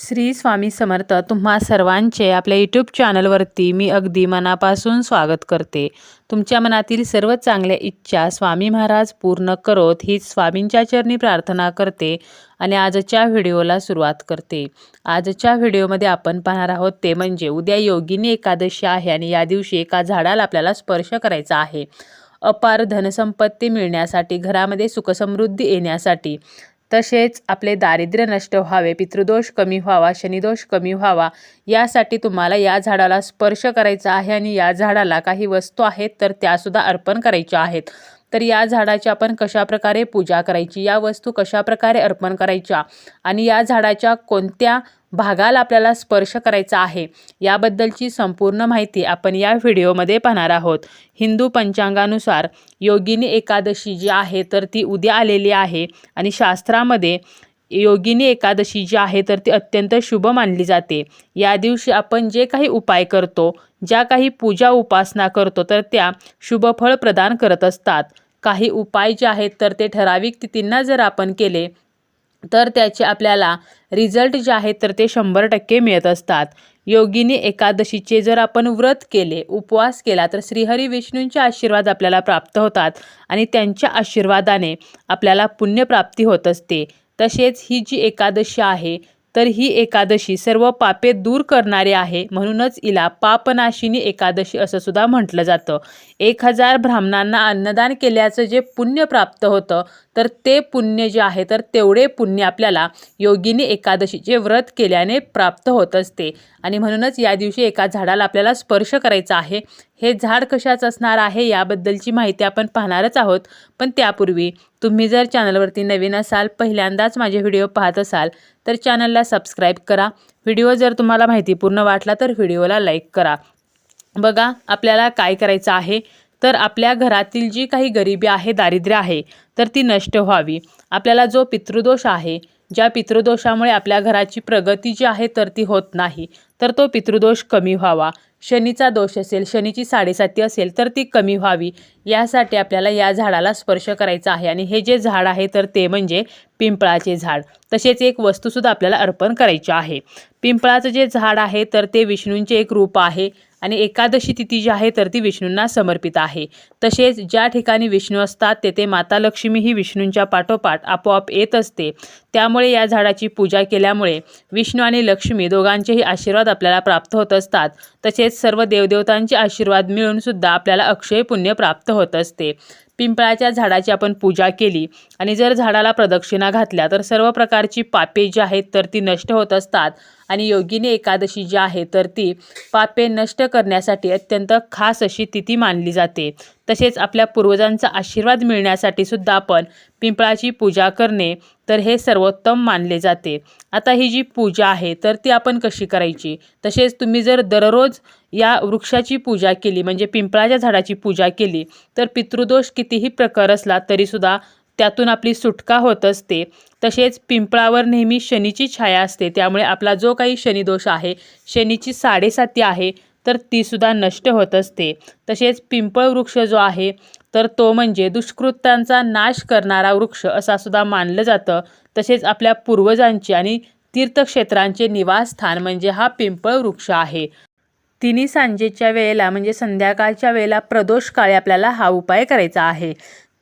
श्री स्वामी समर्थ तुम्हा सर्वांचे आपल्या यूट्यूब चॅनलवरती मी अगदी मनापासून स्वागत करते. तुमच्या मनातील सर्व चांगल्या इच्छा स्वामी महाराज पूर्ण करोत ही स्वामींच्या चरणी प्रार्थना करते आणि आजच्या व्हिडिओला सुरुवात करते. आजच्या व्हिडिओमध्ये आपण पाहणार आहोत ते म्हणजे उद्या योगिनी एकादशी आहे आणि या दिवशी एका झाडाला आपल्याला स्पर्श करायचा आहे. अपार धनसंपत्ती मिळण्यासाठी घरामध्ये सुखसमृद्धी येण्यासाठी तसेच आपले दारिद्र्य नष्ट व्हावे पितृदोष कमी व्हावा शनिदोष कमी व्हावा यासाठी तुम्हाला या झाडाला स्पर्श करायचा आहे आणि या झाडाला काही वस्तू आहेत तर त्यासुद्धा अर्पण करायच्या आहेत. तर या झाडाची आपण कशाप्रकारे पूजा करायची? या वस्तू कशाप्रकारे अर्पण करायच्या? आणि या झाडाच्या कोणत्या भागाला आपल्याला स्पर्श करायचा आहे. याबद्दलची संपूर्ण माहिती आपण या व्हिडिओमध्ये पाहणार आहोत. हिंदू पंचांगानुसार योगिनी एकादशी जी आहे तर ती उद्या आलेली आहे आणि शास्त्रामध्ये योगिनी एकादशी जी आहे तर ती अत्यंत शुभ मानली जाते. या दिवशी आपण जे काही उपाय करतो ज्या काही पूजा उपासना करतो तर त्या शुभफळ प्रदान करत असतात. काही उपाय जे आहेत तर ते ठराविक तिथींना जर आपण केले तर त्याचे आपल्याला रिझल्ट जे आहेत तर ते शंभर टक्के मिळत असतात. योगिनी एकादशीचे जर आपण व्रत केले उपवास केला तर श्रीहरी विष्णूंचे आशीर्वाद आपल्याला प्राप्त होतात आणि त्यांच्या आशीर्वादाने आपल्याला पुण्यप्राप्ती होत असते. तसेच ही जी एकादशी आहे तर ही एकादशी सर्व पापे दूर करणारी आहे. म्हणूनच हिला पापनाशिनी एकादशी असं सुद्धा म्हटलं जातं. एक हजार ब्राह्मणांना अन्नदान केल्याचं जे पुण्य प्राप्त होतं तर ते पुण्य जे आहे तर तेवढे पुण्य आपल्याला योगिनी एकादशीचे व्रत केल्याने प्राप्त होत असते. आणि म्हणूनच या दिवशी एका झाडाला आपल्याला स्पर्श करायचा आहे. हे झाड कशाच असणार आहे याबद्दलची माहिती आपण पाहणारच आहोत. पण त्यापूर्वी तुम्ही जर चॅनलवरती नवीन असाल पहिल्यांदाच माझे व्हिडिओ पाहत असाल तर चॅनलला सबस्क्राईब करा. व्हिडिओ जर तुम्हाला माहितीपूर्ण वाटला तर व्हिडिओला लाईक करा. बघा आपल्याला काय करायचं आहे? तर आपल्या घरातील जी काही गरिबी आहे दारिद्र्य आहे तर ती नष्ट व्हावी. आपल्याला जो पितृदोष आहे ज्या पितृदोषामुळे आपल्या घराची प्रगती जी आहे तर ती होत नाही. तर तो पितृदोष कमी व्हावा. शनीचा दोष असेल शनीची साडेसाती असेल तर ती कमी व्हावी. यासाठी आपल्याला या झाडाला स्पर्श करायचा आहे आणि हे जे झाड आहे तर ते म्हणजे पिंपळाचे झाड. तसेच एक वस्तूसुद्धा आपल्याला अर्पण करायची आहे. पिंपळाचं जे झाड आहे तर ते विष्णूंचे एक रूप आहे. आणि एकादशी तिथी जी आहे तर ती विष्णूंना समर्पित आहे. तसेच ज्या ठिकाणी विष्णू असतात तेथे माता लक्ष्मी ही विष्णूंच्या पाठोपाठ आपोआप येत असते. त्यामुळे या झाडाची पूजा केल्यामुळे विष्णू आणि लक्ष्मी दोघांचेही आशीर्वाद आपल्याला प्राप्त होत असतात. तसेच सर्व देवदेवतांचे आशीर्वाद मिळूनसुद्धा आपल्याला अक्षय पुण्य प्राप्त होत असते. पिंपळाच्या झाडाची आपण पूजा केली. आणि जर झाडाला प्रदक्षिणा घातल्या तर सर्व प्रकारची पापे जी आहेत तर ती नष्ट होत असतात. आणि योगिनी एकादशी जी आहे तर ती पापे नष्ट करण्यासाठी अत्यंत खास अशी तिथी मानली जाते. तसेच आपल्या पूर्वजांचा आशीर्वाद मिळण्यासाठी सुद्धा आपण पिंपळाची पूजा करणे तर हे सर्वोत्तम मानले जाते. आता ही जी पूजा आहे तर ती आपण कशी करायची? तसेच तुम्ही जर दररोज या वृक्षाची पूजा केली म्हणजे पिंपळाच्या झाडाची पूजा केली तर पितृदोष कितीही प्रकार असला तरीसुद्धा त्यातून आपली सुटका होत असते. तसेच पिंपळावर नेहमी शनीची छाया असते त्यामुळे आपला जो काही शनिदोष आहे शनीची साडेसाती आहे तर तीसुद्धा नष्ट होत असते. तसेच पिंपळ वृक्ष जो आहे तर तो म्हणजे दुष्कृत्यांचा नाश करणारा वृक्ष असा सुद्धा मानलं जातं. तसेच आपल्या पूर्वजांचे आणि तीर्थक्षेत्रांचे निवासस्थान म्हणजे हा पिंपळ वृक्ष आहे. तिन्ही सांजेच्या वेळेला म्हणजे संध्याकाळच्या वेळेला प्रदोष काळी आपल्याला हा उपाय करायचा आहे.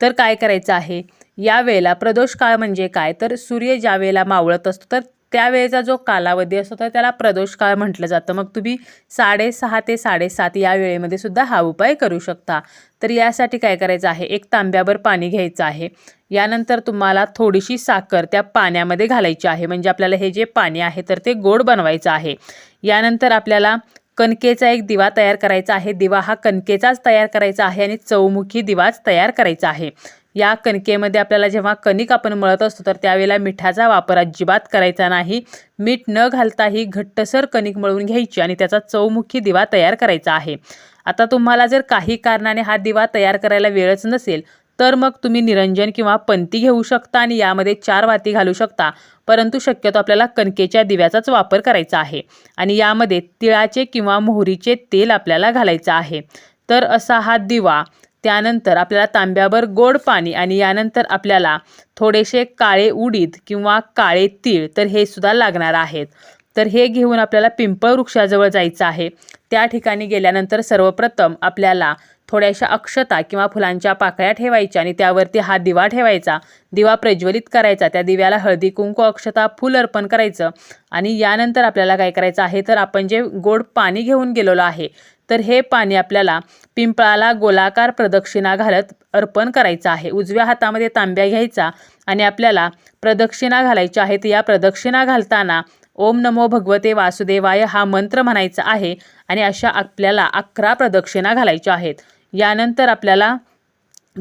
तर काय करायचं आहे? या वेळेला प्रदोष काळ म्हणजे काय? तर सूर्य ज्या वेळेला मावळत असतो तर त्यावेळेचा जो कालावधी असतो तर त्याला प्रदोष काळ म्हटलं जातं. मग तुम्ही साडेसहा ते साडेसात या वेळेमध्ये सुद्धा हा उपाय करू शकता. तर यासाठी काय करायचं आहे? एक तांब्याभर पाणी घ्यायचं आहे. यानंतर तुम्हाला थोडीशी साखर त्या पाण्यामध्ये घालायची आहे. म्हणजे आपल्याला हे जे पाणी आहे तर ते गोड बनवायचं आहे. यानंतर आपल्याला कणकेचा एक दिवा तयार करायचा आहे. दिवा हा कणकेचाच तयार करायचा आहे आणि चौमुखी दिवाच तयार करायचा आहे. या कणकेमध्ये आपल्याला जेव्हा कणिक आपण मळत असतो तर त्यावेळेला मिठाचा वापर अजिबात करायचा नाही. मीठ न घालता ही घट्टसर कणिक मळून घ्यायची आणि त्याचा चौमुखी दिवा तयार करायचा आहे. आता तुम्हाला जर काही कारणाने हा दिवा तयार करायला वेळच नसेल तर मग तुम्ही निरंजन किंवा पंती घेऊ शकता आणि यामध्ये चार वाती घालू शकता. परंतु शक्यतो आपल्याला कणकेच्या दिव्याचाच वापर करायचा आहे. आणि यामध्ये तिळाचे किंवा मोहरीचे तेल आपल्याला घालायचं आहे. तर असा हा दिवा त्यानंतर आपल्याला तांब्यावर गोड पाणी आणि यानंतर आपल्याला थोडेसे काळे उडीद किंवा काळे तीळ तर हे सुद्धा लागणार आहेत. तर हे घेऊन आपल्याला पिंपळ वृक्षाजवळ जायचं आहे. त्या ठिकाणी गेल्यानंतर सर्वप्रथम आपल्याला थोड्याशा अक्षता किंवा फुलांच्या पाकळ्या ठेवायच्या आणि त्यावरती हा दिवा ठेवायचा. दिवा प्रज्वलित करायचा. त्या दिव्याला हळदी कुंकू अक्षता फुल अर्पण करायचं. आणि यानंतर आपल्याला काय करायचं आहे? तर आपण जे गोड पाणी घेऊन गेलेलो आहे तर हे पाणी आपल्याला पिंपळाला गोलाकार प्रदक्षिणा घालत अर्पण करायचं आहे. उजव्या हातामध्ये तांब्या घ्यायचा आणि आपल्याला प्रदक्षिणा घालायच्या आहेत या प्रदक्षिणा घालताना ओम नमो भगवते वासुदेवाय हा मंत्र म्हणायचा आहे आणि अशा आपल्याला अकरा प्रदक्षिणा घालायच्या आहेत. यानंतर आपल्याला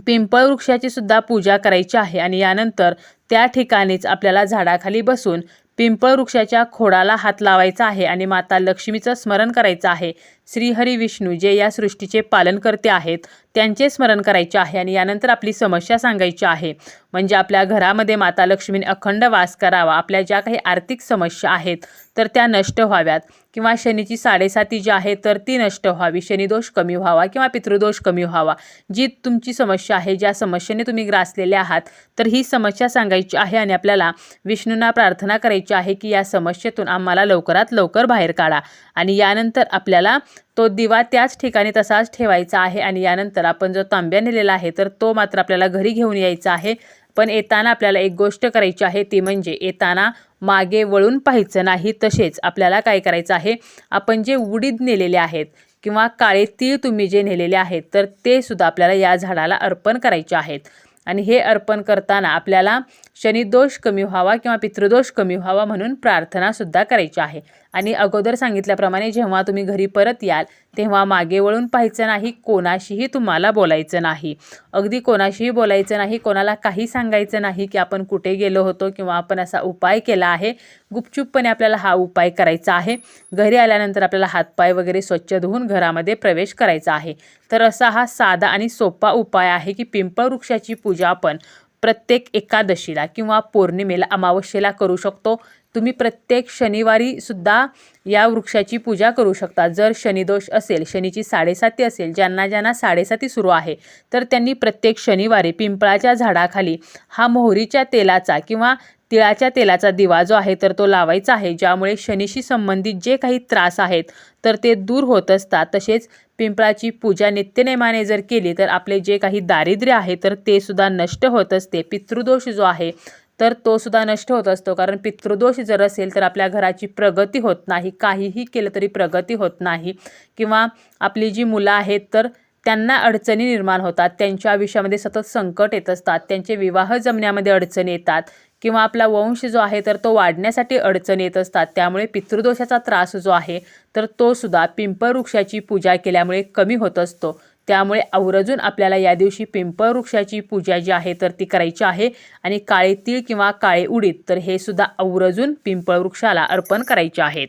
पिंपळ वृक्षाची सुद्धा पूजा करायची आहे आणि यानंतर त्या ठिकाणीच आपल्याला झाडाखाली बसून पिंपळ वृक्षाच्या खोडाला हात लावायचा आहे आणि माता लक्ष्मीचं स्मरण करायचं आहे. श्रीहरी विष्णू जे या सृष्टीचे पालनकर्ते आहेत त्यांचे स्मरण करायचे आहे आणि यानंतर आपली समस्या सांगायची आहे. म्हणजे आपल्या घरामध्ये माता लक्ष्मीने अखंड वास करावा आपल्या ज्या काही आर्थिक समस्या आहेत तर त्या नष्ट व्हाव्यात. किंवा शनीची साडेसाती जी आहे तर ती नष्ट व्हावी. शनिदोष कमी व्हावा किंवा पितृदोष कमी व्हावा. जी तुमची समस्या आहे ज्या समस्येने तुम्ही ग्रासलेले आहात तर ही समस्या सांगायची आहे आणि आपल्याला विष्णूंना प्रार्थना करायची आहे की या समस्येतून आम्हाला लवकरात लवकर बाहेर काढा. आणि यानंतर आपल्याला तो दिवा त्याच ठिकाणी तसाच ठेवायचा आहे आणि यानंतर आपण जो तांब्या नेलेला आहे तर तो मात्र आपल्याला घरी घेऊन यायचा आहे. पण येताना आपल्याला एक गोष्ट करायची आहे ती म्हणजे येताना मागे वळून पाहायचं नाही तसेच आपल्याला काय करायचं आहे आपण जे उडीद नेलेले आहेत किंवा काळे तीळ तुम्ही जे नेलेले आहेत तर ते सुद्धा आपल्याला या झाडाला अर्पण करायचे आहेत. आणि हे अर्पण करताना आपल्याला शनिदोष कमी व्हावा किंवा पितृदोष कमी व्हावा म्हणून प्रार्थनासुद्धा करायची आहे. आणि अगोदर सांगितल्याप्रमाणे जेव्हा तुम्ही घरी परत याल तेव्हा मागे वळून पाहायचं नाही कोणाशीही तुम्हाला बोलायचं नाही. अगदी कोणाशीही बोलायचं नाही कोणाला काही सांगायचं नाही की आपण कुठे गेलो होतो किंवा आपण असा उपाय केला आहे. गुपचूपपणे आपल्याला हा उपाय करायचा आहे. घरी आल्यानंतर आपल्याला हातपाय वगैरे स्वच्छ धुवून घरामध्ये प्रवेश करायचा आहे. तर असा हा साधा आणि सोपा उपाय आहे की पिंपळ वृक्षाची पूजा आपण प्रत्येक एकादशीला किंवा पौर्णिमेला अमावस्येला करू शकतो. तुम्ही प्रत्येक शनिवारी सुद्धा या वृक्षाची पूजा करू शकता. जर शनिदोष असेल शनीची साडेसाती असेल ज्यांना ज्यांना साडेसाती सुरू आहे तर त्यांनी प्रत्येक शनिवारी पिंपळाच्या झाडाखाली हा मोहरीच्या तेलाचा किंवा तिळाच्या तेलाचा दिवा जो आहे तर तो लावायचा आहे. ज्यामुळे शनीशी संबंधित जे काही त्रास आहेत तर ते दूर होत असतात. तसेच पिंपळाची पूजा नित्यनेमाने जर केली तर आपले जे काही दारिद्र्य आहे तर ते सुद्धा नष्ट होत असते. पितृदोष जो आहे तर तो सुद्धा नष्ट होत असतो. कारण पितृदोष जर असेल तर आपल्या घराची प्रगती होत नाही. काहीही केलं तरी प्रगती होत नाही. किंवा आपली जी मुलं आहेत तर त्यांना अडचणी निर्माण होतात. त्यांच्या आयुष्यामध्ये सतत संकट येत असतात. त्यांचे विवाह जमण्यामध्ये अडचणी येतात. किंवा आपला वंश जो आहे तर तो वाढण्यासाठी अडचणी येत असतात. त्यामुळे पितृदोषाचा त्रास जो आहे तर तो सुद्धा पिंपळ वृक्षाची पूजा केल्यामुळे कमी होत असतो. त्यामुळे आवर्जून आपल्याला या दिवशी पिंपळ वृक्षाची पूजा जी आहे तर ती करायची आहे. आणि काळे तीळ किंवा काळे उडीद तर हे सुद्धा आवर्जून पिंपळ वृक्षाला अर्पण करायचे आहेत.